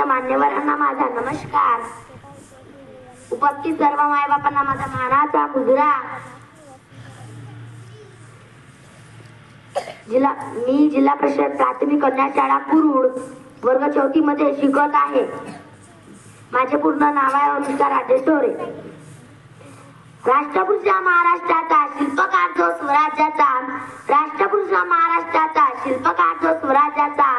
आदरणीय मान्यवरांना माझा नमस्कार. उपस्थित सर्व मायबापांना माझा मानाचा मुजरा जिल्हा मी जिल्हा परिषद प्राथमिक कन्या शाळा कुरुड वर्ग चौथी मध्ये शिकत आहे. माझे पूर्ण नाव आहे अनुष्का राजेश ढोरे राष्ट्रपुरुषा महाराष्ट्राचा शिल्पकार जो स्वराज्याचा. राष्ट्रपुरुषा महाराष्ट्राचा शिल्पकार जो स्वराज्याचा.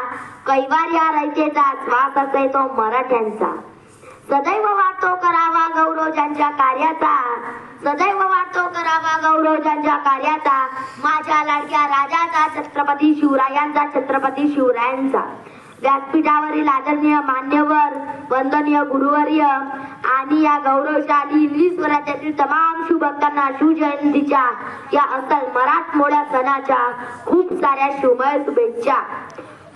कैवार या रयतेचा श्वास असे तो मराठ्यांचा. सदैव वाटतो करावा गौरव ज्यांच्या कार्याचा. सदैव वाटतो करावा गौरव ज्यांच्या कार्याचा. माझ्या लाडक्या राजाचा छत्रपती शिवरायांचा छत्रपती शिवरायांचा. व्यासपीठावरील आदरणीय मान्यवर वंदनीय गुरुवर्य आणि या गौरवशाली इंग्लिश स्वराज्यातील तमाम शुभक्तांना शिवजयंतीच्या या असल मराठमोळ्या सणाच्या खूप साऱ्या शुभय शुभेच्छा.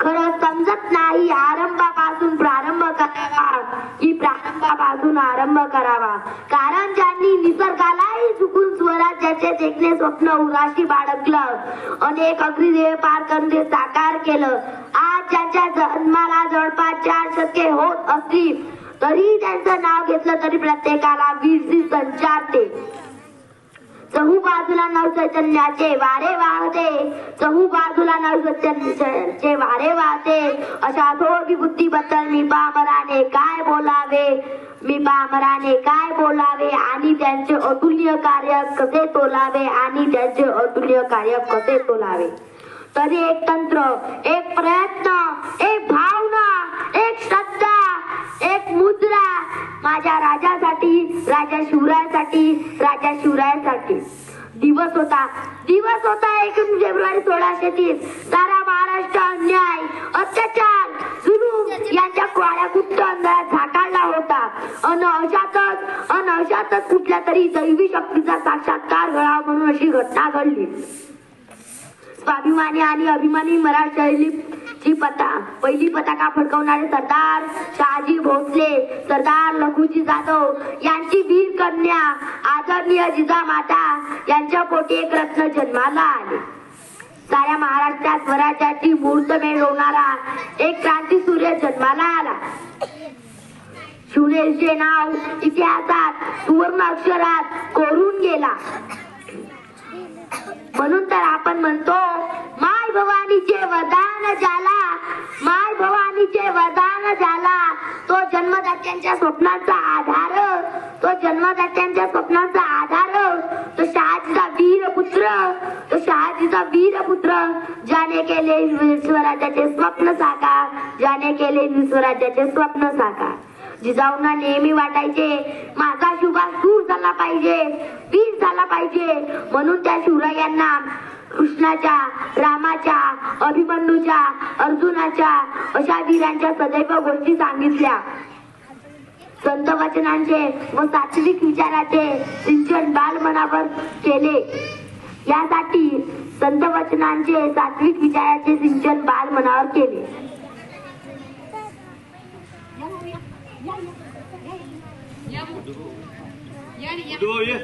खरं समजत नाही आरंभापासून प्रारंभ करावा. की प्रारंभापासून आरंभ करावा. कारण ज्यांनी निसर्गालाही चुकून स्वराज्याचे देखणे स्वप्न उराशी बाळगलं. अनेक अग्निदेव पार करून ते साकार केलं. आज ज्याच्या जन्माला जवळपास चार शतके होत असतील तरी त्यांचं नाव घेतलं तरी प्रत्येकाला वीरसी संचारते. चहू बाजूला नव चैतन्याचे वारे वाहते. चहू बाजूला नव चैतन्याचे वारे वाहते. अशा थोडी बुद्धीबद्दल मी पामराने काय बोलावे? मी पामराने काय बोलावे? आणि त्यांचे अतुल्य कार्य कसे तोलावे? आणि त्यांचे अतुल्य कार्य कसे तोलावे? तरी एक तंत्र एक प्रयत्न एक भाव एक श्रद्धा एक मुद्रा माझ्या राजासाठी राजा शिवरायासाठी राजा शिवरायासाठी. दिवस होता दिवस होता एकवीस फेब्रुवारी सोळाशे तीस. सारा महाराष्ट्र अन्याय अत्याचार जुलूम यांच्या क्वाळ्या गुप्त अंधारात झाकाळला होता. अन अशातच अन अशातच कुठल्या तरी दैवी शक्तीचा साक्षात्कार घडावा म्हणून अशी घटना घडली. स्वाभिमानी आणि अभिमानी मराठ ची पता. पहिली पताका फडकवणारे सरदार शहाजी भोसले. सरदार लघुजी जाधव यांची वीर कन्या आदरणीय जिजामाता यांच्या पोटी एक रत्न जन्माला आले. साऱ्या महाराष्ट्रात स्वराज्याची मुहूर्तमेढ होणारा एक क्रांती सूर्य जन्माला आला. शिवनेरीचे नाव इतिहासात सुवर्ण अक्षरात कोरून गेला. म्हणून तर आपण म्हणतो माय भवानीचे वरदान झाला माय वरदान झाला. तो जन्मदात्यांच्या स्वप्नाचा आधार. तो जन्मदात्यांच्या स्वप्नाचा आधार. तो शहाजीचा वीर पुत्र तो शहाजीचा वीर पुत्र ज्याने केले स्वराज्याचे स्वप्न साकार. ज्याने केले स्वराज्याचे स्वप्न साकार. जिजाऊंना नेहमी वाटायचे माझा शुभा सूर झाला पाहिजे. वीर झाला पाहिजे. म्हणून त्या शिवरायांना कृष्णाच्या रामाच्या अभिमन्यूच्या अर्जुनाच्या अशा वीरांच्या सदैव गोष्टी सांगितल्या. संत वचनांचे व सात्विक विचाराचे सिंचन बालमनावर केले. यासाठी संत वचनांचे सात्विक विचाराचे सिंचन बालमनावर केले. या या या.